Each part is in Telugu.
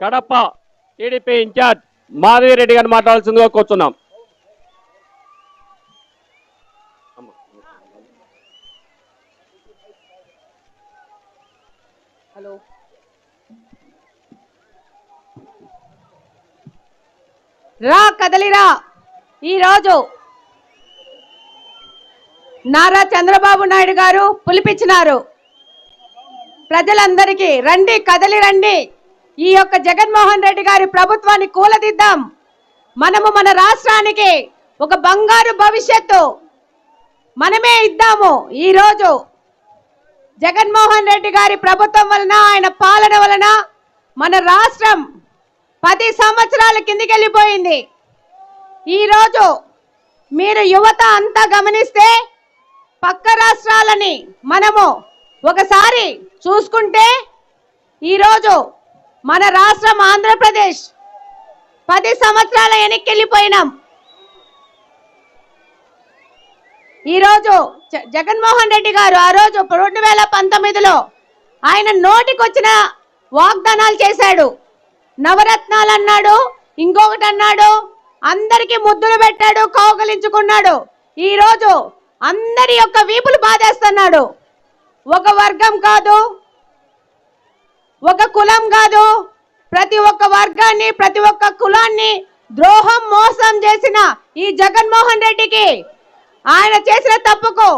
కడప టీడీపీ ఇన్ఛార్జ్ మాధవిరెడ్డి గారిని మాట్లాడాల్సిందిగా కూర్చున్నాం. హలో. రా కదలిరా ఈరోజు నారా చంద్రబాబు నాయుడు గారు పిలిపించినారు. ప్రజలందరికీ రండి కదలి రండి. ఈ యొక్క జగన్మోహన్ రెడ్డి గారి ప్రభుత్వాన్ని కూలదిద్దాం. మనము మన రాష్ట్రానికి ఒక బంగారు భవిష్యత్తు మనమే ఇద్దాము. ఈరోజు జగన్మోహన్ రెడ్డి గారి ప్రభుత్వం వలన ఆయన పాలన వలన మన రాష్ట్రం పది సంవత్సరాల కిందికెళ్ళిపోయింది. ఈరోజు మీరు యువత అంతా గమనిస్తే పక్క రాష్ట్రాలని మనము ఒకసారి చూసుకుంటే ఈరోజు మన రాష్ట్రం ఆంధ్రప్రదేశ్ పది సంవత్సరాల వెనక్కి వెళ్ళిపోయినాం ఈరోజు జ- జగన్మోహన్ రెడ్డి గారు ఆ రోజు రెండు వేల పంతొమ్మిదిలో ఆయన నోటికొచ్చిన వాగ్దానాలు చేశాడు. నవరత్నాలు అన్నాడు ఇంకొకటి అన్నాడు అందరికీ ముద్దులు పెట్టాడు కౌగలించుకున్నాడు. ఈరోజు అందరి యొక్క వీపులు బాధేస్తున్నాడు. ఒక వర్గం కాదు. ఒక కులం కాదు. ప్రతి ఒక్క వర్గాన్ని ప్రతి ఒక్క కులాన్ని ద్రోహం మోసం చేసిన ఈ జగన్మోహన్ రెడ్డికి ఆయన చేసిన తప్పుకు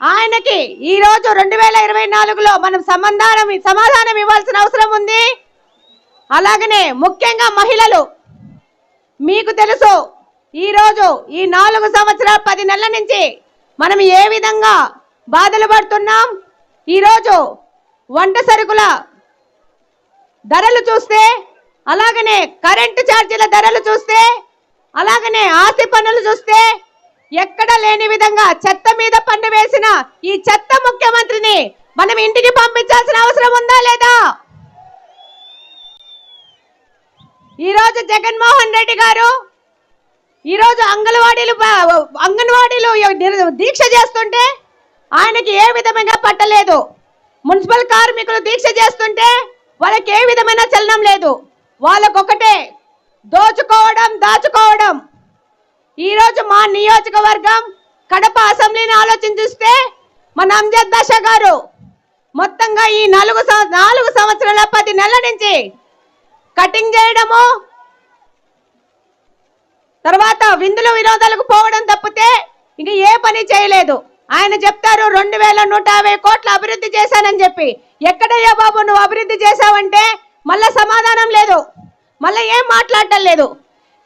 ఆయనకి ఈ రోజు రెండు వేల ఇరవై నాలుగులో మనం సమాధానం సమాధానం ఇవ్వాల్సిన అవసరం ఉంది. అలాగనే ముఖ్యంగా మహిళలు మీకు తెలుసు ఈరోజు ఈ నాలుగు సంవత్సరాల పది నెలల నుంచి మనం ఏ విధంగా బాధలు పడుతున్నాం? ఈరోజు వంట సరుకుల ధరలు చూస్తే అలాగనే కరెంటు ఛార్జీల ధరలు చూస్తే అలాగనే ఆస్తి పన్నులు చూస్తే ఎక్కడ లేని విధంగా చెత్త మీద పన్ను వేసిన ఈ చెత్త ముఖ్యమంత్రిని మనం ఇంటికి పంపించాల్సిన అవసరం ఉందా లేదా? ఈరోజు జగన్మోహన్ రెడ్డి గారు ఈరోజు అంగన్వాడీలు అంగన్వాడీలు దీక్ష చేస్తుంటే ఆయనకి ఏ విధంగా పట్టలేదు. మున్సిపల్ కార్మికులు దీక్ష చేస్తుంటే వాళ్ళకి ఏ విధమైన చలనం లేదు. వాళ్ళకొకటే దోచుకోవడం దాచుకోవడం. ఈరోజు మా నియోజకవర్గం కడప అసెంబ్లీని ఆలోచించిస్తే మన అంజద్ దశ గారు మొత్తంగా ఈ నాలుగు నాలుగు సంవత్సరాల పది నెలల నుంచి కటింగ్ చేయడము తర్వాత విందులు వినోదాలకు పోవడం తప్పితే ఇంక ఏ పని చేయలేదు. ఆయన చెప్తారు రెండు వేల నూట యాభై కోట్లు అభివృద్ధి చేశానని చెప్పి. ఎక్కడయ్యా బాబు నువ్వు అభివృద్ధి చేశావంటే మళ్ళా సమాధానం లేదు. మళ్ళీ ఏం మాట్లాడటం లేదు.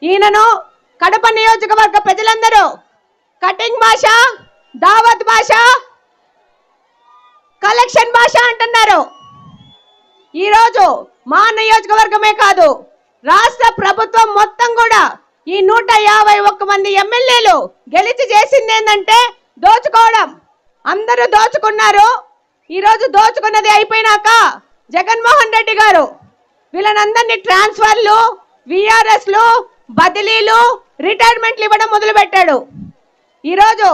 ఈయనను కడప నియోజకవర్గ ప్రజలందరూ కటింగ్ భాష దావత్ భాష కలెక్షన్ భాష అంటున్నారు. ఈరోజు మా నియోజకవర్గమే కాదు రాష్ట్ర ప్రభుత్వం మొత్తం కూడా ఈ నూట యాభై ఒక్క మంది ఎమ్మెల్యేలు గెలిచి చేసింది ఏంటంటే దోచుకోవడం. అందరూ దోచుకున్నారు. ఈరోజు దోచుకున్నది అయిపోయినాక జగన్మోహన్ రెడ్డి గారు వీళ్ళనందరినీ ట్రాన్స్ఫర్లు విఆర్ఎస్లు బదిలీలు రిటైర్మెంట్లు ఇవ్వడం మొదలుపెట్టాడు. ఈరోజు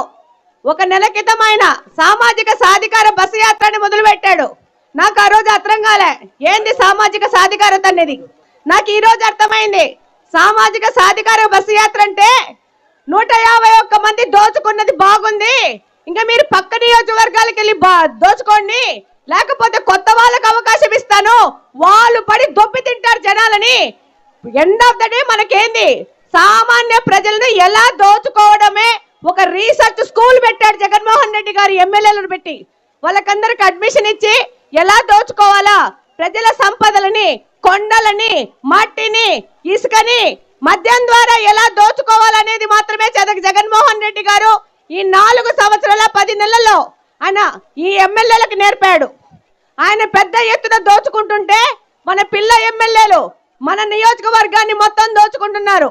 ఒక నెల క్రితం ఆయన సామాజిక సాధికార బస్సు యాత్రని మొదలుపెట్టాడు. నాకు ఆ రోజు అర్థం కాలే. ఏంది సామాజిక సాధికారత అనేది? నాకు ఈరోజు అర్థమైంది. సామాజిక సాధికార బస్సు యాత్ర అంటే నూట యాభై ఒక్క మంది దోచుకున్నది బాగుంది. ఇంకా మీరు పక్క నియోజకవర్గాలకు వెళ్ళి బా- దోచుకోండి. లేకపోతే కొత్త వాళ్ళకి అవకాశం ఇస్తాను. వాళ్ళు పడి దొప్పి తింటారు జనాలని. ఎండ్ ఆఫ్ ద డే మనకేంది? సామాన్య ప్రజలను ఎలా దోచుకోవడమే ఒక రీసెర్చ్ స్కూల్ పెట్టాడు జగన్మోహన్ రెడ్డి గారు ఎమ్మెల్యేలను పెట్టి. వాళ్ళకందరికి అడ్మిషన్ ఇచ్చి ఎలా దోచుకోవాలా? ప్రజల సంపదలని కొండలని మట్టిని ఇసుకని మద్యం ద్వారా ఎలా దోచుకోవాలనేది మాత్రమే జగ- జగన్మోహన్ రెడ్డి గారు ఈ నాలుగు సంవత్సరాల పది నెలల్లో ఆయన ఈ ఎమ్మెల్యేలకు నేర్పాడు. ఆయన పెద్ద ఎత్తున దోచుకుంటుంటే మన పిల్ల ఎమ్మెల్యేలు మన నియోజకవర్గాన్ని మొత్తం దోచుకుంటున్నారు.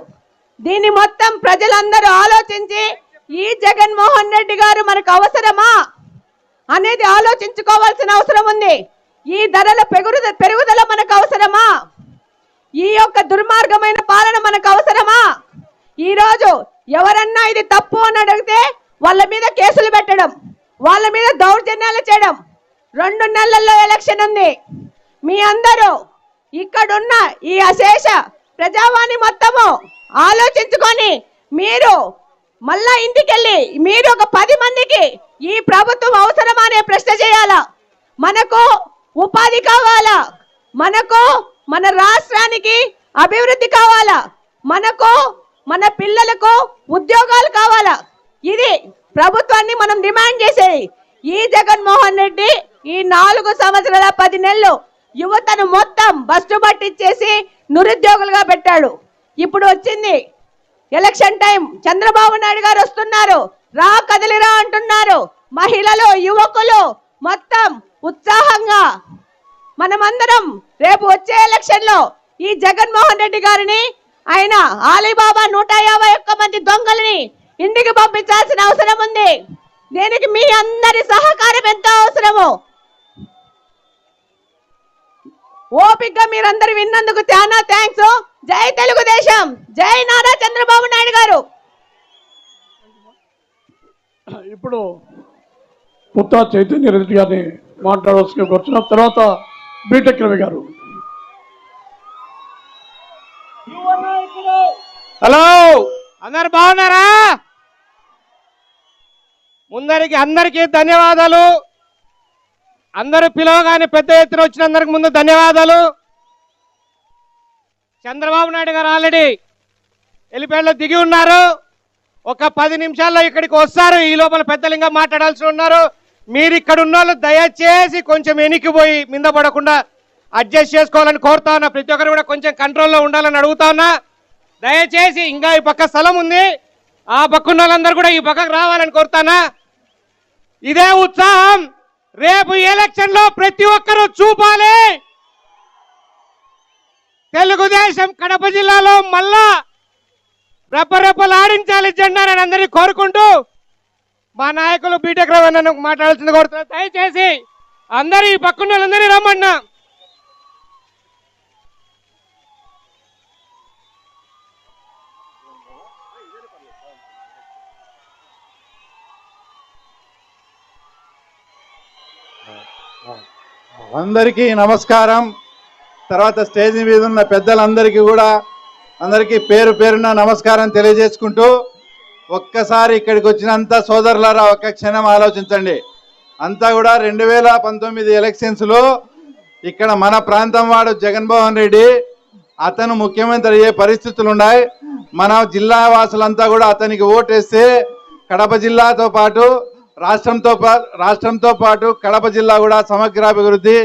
దీన్ని మొత్తం ప్రజలందరూ ఆలోచించి ఈ జగన్మోహన్ రెడ్డి గారు మనకు అవసరమా అనేది ఆలోచించుకోవాల్సిన అవసరం ఉంది. ఈ ధరల పెరుగుదల మనకు అవసరమా? ఈ యొక్క దుర్మార్గమైన పాలన మనకు అవసరమా? ఈ రోజు ఎవరన్నా ఇది తప్పు అని అడిగితే వాళ్ళ మీద కేసులు పెట్టడం వాళ్ళ మీద దౌర్జన్యాలు చేయడం. రెండు నెలల్లో ఎలక్షన్ ఉంది. మీ అందరూ ఇక్కడున్న ఈ అశేష ప్రజావాణి మొత్తము ఆలోచించుకొని మీరు మళ్ళా ఇంటికెళ్ళి మీరు ఒక పది మందికి ఈ ప్రభుత్వం అవసరమా అనే ప్రశ్న చేయాలా? మనకు ఉపాధి కావాలా? మనకు మన రాష్ట్రానికి అభివృద్ధి కావాలా? మనకు మన పిల్లలకు ఉద్యోగాలు కావాలా? ఇది ప్రభుత్వాన్ని మనం డిమాండ్ చేసేది. ఈ జగన్మోహన్ రెడ్డి ఈ నాలుగు సంవత్సరాల పది నెలలు యువతను మొత్తం బస్సు పట్టించేసి నిరుద్యోగులుగా పెట్టాడు. ఇప్పుడు వచ్చింది ఎలక్షన్ టైం. చంద్రబాబు నాయుడు గారు వస్తున్నారు. రా కదిలిరా అంటున్నారు. మహిళలు యువకులు మొత్తం ఉత్సాహంగా మనమందరం రేపు వచ్చే ఎలక్షన్లో ఈ జగన్మోహన్ రెడ్డి గారిని ఆయన ఆలీబాబా నూట యాభై ఒక్క మంది దొంగలని ఇంటికి పంపించాల్సిన అవసరం ఉంది. దీనికి మీ అందరి సహకారం ఎంతో అవసరము? ఓపిగ్గా మీరందరూ విన్నందుకు చాలా థ్యాంక్స్ జై తెలుగుదేశం. జై నారా చంద్రబాబు నాయుడు గారు. ఇప్పుడు పుత్తా చైతన్య రెడ్డి గారిని మాట్లాడవలసిన వచ్చిన తర్వాత బీటెక్ రవి గారు. హలో! అందరు బాగున్నారా? ముందరికి అందరికీ ధన్యవాదాలు. అందరూ పిలవగానే పెద్ద ఎత్తున వచ్చిన అందరికి ముందు ధన్యవాదాలు. చంద్రబాబు నాయుడు గారు ఆల్రెడీ ఎలిపేడలో దిగి ఉన్నారు. ఒక పది నిమిషాల్లో ఇక్కడికి వస్తారు. ఈ లోపల పెద్దలింగా మాట్లాడాల్సి ఉన్నారు. మీరు ఇక్కడ ఉన్న వాళ్ళు దయచేసి కొంచెం ఎనికిపోయి మింద పడకుండా అడ్జస్ట్ చేసుకోవాలని కోరుతా ఉన్నా. ప్రతి ఒక్కరు కూడా కొంచెం కంట్రోల్లో ఉండాలని అడుగుతా ఉన్నా. దయచేసి ఇంకా ఈ పక్క స్థలం ఉంది. ఆ పక్క ఉన్న వాళ్ళందరూ కూడా ఈ పక్కకు రావాలని కోరుతానా ఇదే ఉత్సాహం. రేపు ఎలక్షన్లో ప్రతి ఒక్కరూ చూపాలి. తెలుగుదేశం కడప జిల్లాలో మళ్ళా రెప్పరెప్పలు ఆడించాలి జెండాని అందరినీ కోరుకుంటూ మా నాయకులు బీటెక్ రవణ మాట్లాడాల్సింది కోరుతున్నారు దయచేసి అందరూ ఈ పక్కన వాళ్ళందరినీ రమ్మన్నా. అందరికీ నమస్కారం. తర్వాత స్టేజ్ మీద ఉన్న పెద్దలందరికీ కూడా అందరికీ పేరు పేరున నమస్కారం తెలియజేసుకుంటూ ఒక్కసారి ఇక్కడికి వచ్చినంత సోదరులారా ఒక్క క్షణం ఆలోచించండి. అంతా కూడా రెండు వేల పంతొమ్మిది ఎలక్షన్స్లో ఇక్కడ మన ప్రాంతం వాడు జగన్మోహన్ రెడ్డి. అతను ముఖ్యమంత్రి అయ్యే పరిస్థితులు ఉన్నాయి మన జిల్లా వాసులంతా కూడా అతనికి ఓటేస్తే కడప జిల్లాతో పాటు రాష్ట్రంతో రాష్ట్రంతో పాటు కడప జిల్లా కూడా సమగ్రాభివృద్ధి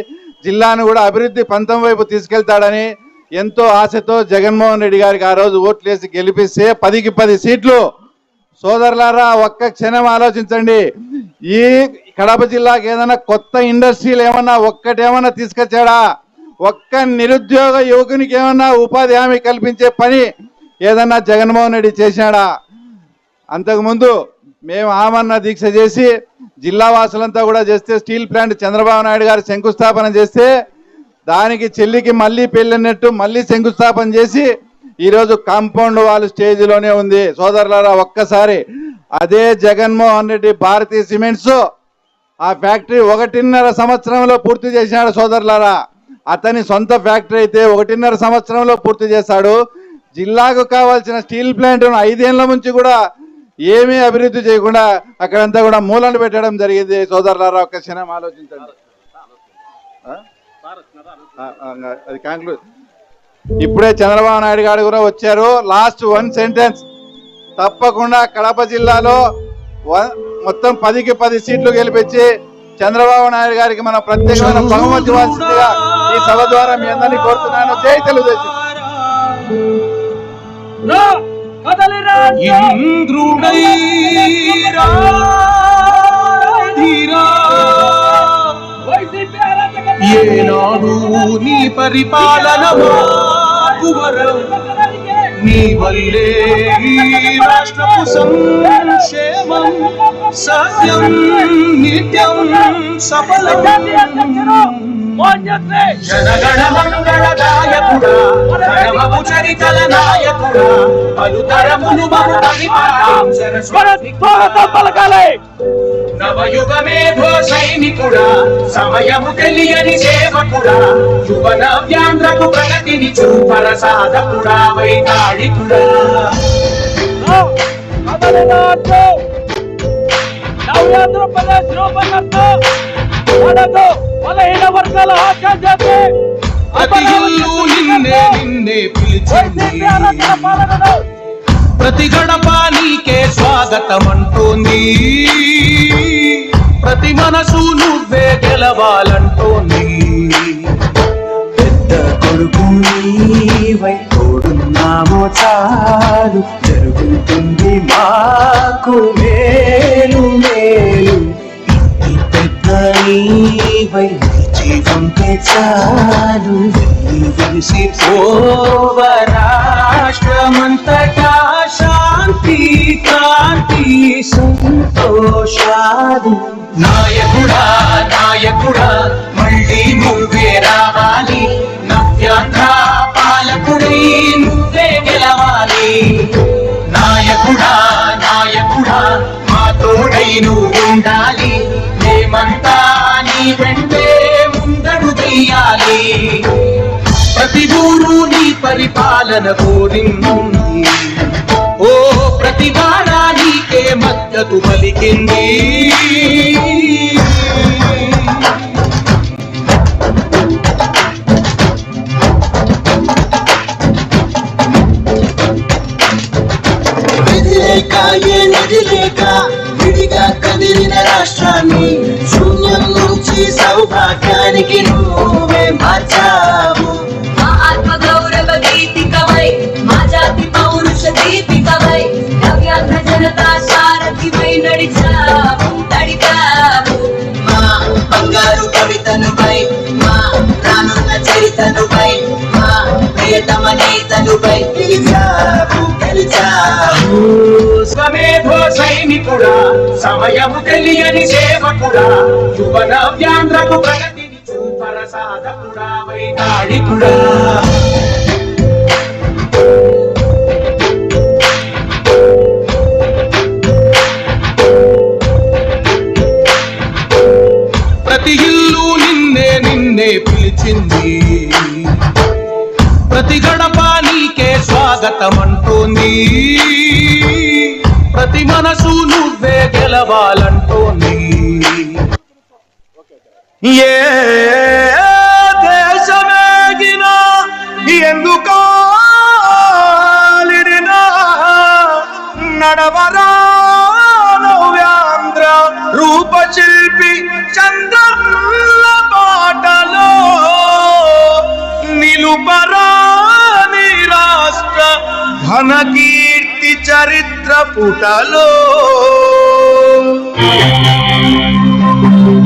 జిల్లాను కూడా అభివృద్ధి పంతం వైపు తీసుకెళ్తాడని ఎంతో ఆశతో జగన్మోహన్ రెడ్డి గారికి ఆ రోజు ఓట్లేసి గెలిపిస్తే పదికి పది సీట్లు సోదరులారా ఒక్క క్షణం ఆలోచించండి. ఈ కడప జిల్లాకి ఏదైనా కొత్త ఇండస్ట్రీలు ఏమన్నా ఒక్కటేమన్నా తీసుకొచ్చాడా? ఒక్క నిరుద్యోగ యువకునికి ఏమన్నా ఉపాధి హామీ కల్పించే పని ఏదన్నా జగన్మోహన్ రెడ్డి చేశాడా? అంతకుముందు మేము ఆమన్న దీక్ష చేసి జిల్లా వాసులంతా కూడా చేస్తే స్టీల్ ప్లాంట్ చంద్రబాబు నాయుడు గారు శంకుస్థాపన చేస్తే దానికి చెల్లికి మళ్ళీ పెళ్ళినట్టు మళ్ళీ శంకుస్థాపన చేసి ఈరోజు కాంపౌండ్ వాల్ స్టేజ్లోనే ఉంది. సోదరులారా ఒక్కసారి అదే జగన్మోహన్ రెడ్డి భారతీయ సిమెంట్స్ ఆ ఫ్యాక్టరీ ఒకటిన్నర సంవత్సరంలో పూర్తి చేసినాడు సోదరులారా. అతని సొంత ఫ్యాక్టరీ అయితే ఒకటిన్నర సంవత్సరంలో పూర్తి చేశాడు. జిల్లాకు కావాల్సిన స్టీల్ ప్లాంట్ ఐదేళ్ళ నుంచి కూడా ఏమీ అభివృద్ధి చేయకుండా అక్కడంతా కూడా మూలను పెట్టడం జరిగింది. సోదరులారా ఒక్క క్షణం ఆలోచించండి. అది కాంక్లూడ్ ఇప్పుడే చంద్రబాబు నాయుడు గారు కూడా వచ్చారు. Last one sentence. తప్పకుండా కడప జిల్లాలో మొత్తం పదికి పది సీట్లు గెలిపించి చంద్రబాబు నాయుడు గారికి మనం ప్రత్యేకమైన బహుమతి ఇవ్వాల్సిందిగా ఈ సభ ద్వారా మీ అందరినీ కోరుతున్నాను. జై తెలుగుదేశం. ఏనాడు నీ పరిపాలన మాకు వరం నీ వల్లే ఈ రాష్ట్రపు సంక్షేమం సత్యం నిత్యం సఫలం. జనగణ మంగళదాయకుడా ప్రణవము చరితల నాయకుడా పలుతరములు మము పరిపాలం సరస్వతి నవయుగమేధో సైనికుడా సమయము తెలియని సేవకుడా యువ నవ్యాంధ్రకు ప్రగతిని చూపర సాధకుడా వైతాళికుడా. ఆంధ్రప్రదేశ్ రూపకర్త! మనకు బలహీన వర్గాల ప్రతి ఇల్లు నిన్నే నిన్నే పిలిచింది. ప్రతి గడప నీకే స్వాగతం అంటోంది ప్రతి మనసు నువ్వే గెలవాలంటోంది పెద్ద కొడుకు నీవై తోడున్నామో చాలు. జరుగుతుంది మాకు మేలు మేలు. ఇంటి పెద్ద నీవై నిలిచి చాలు. వెళ్ళి వెలిసి పోవ రాష్ట్రమంతటా శాంతి నాటి సంతోషాలు నాయకుడా నాయకుడా మళ్ళీ నువ్వే రావాలి. నవ్యాంధ్ర పాలకుడై నువ్వే గెలవాలి. నాయకుడా నాయకుడా మా తోడై నువ్వు ఉండాలి. మేమంతా నీ వెంటే ముందడు వెయ్యాలి ప్రతి ఊరు నీ పరిపాలన కోరింది ఓ ప్రతి నీకే మద్దతు పలికింది. నిధి విడిగా కదిలిన రాష్ట్రాన్ని శూన్యం నుంచి సౌభాగ్యానికి నువ్వే మార్చా దీపికవై నవ్యాంధ్ర జనతా సారథివై నడిచావు నడిపావు మా బంగారు కవితనుపై మా రానున్న చరితనుపై మా ప్రియతమ నేతనుపై గెలిచావు గెలిచావు. స్వమేధో సైనికుడా సమయము తెలియని సేవకుడా యువ నవ్యాంధ్రకు ప్రగతిని చూపర సాధకుడా వైతాళికుడా ప్రతి ఇల్లు నిన్నే నిన్నే పిలిచింది. ప్రతి గడప నీకే స్వాగతం అంటోంది ప్రతి మనసు నువ్వే గెలవాలంటోంది. ఏ దేశమేగినా ఎందుకో నడవరా నవ్యాంధ్ర రూపశిల్పి చంద్రల్ల బాటలో. నిలుపరా నీ రాష్ట్ర ఘన కీర్తి చరిత్ర పుటలో.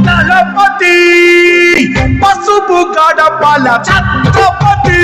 దళపతి పసుపు గడపల ఛత్రపతి.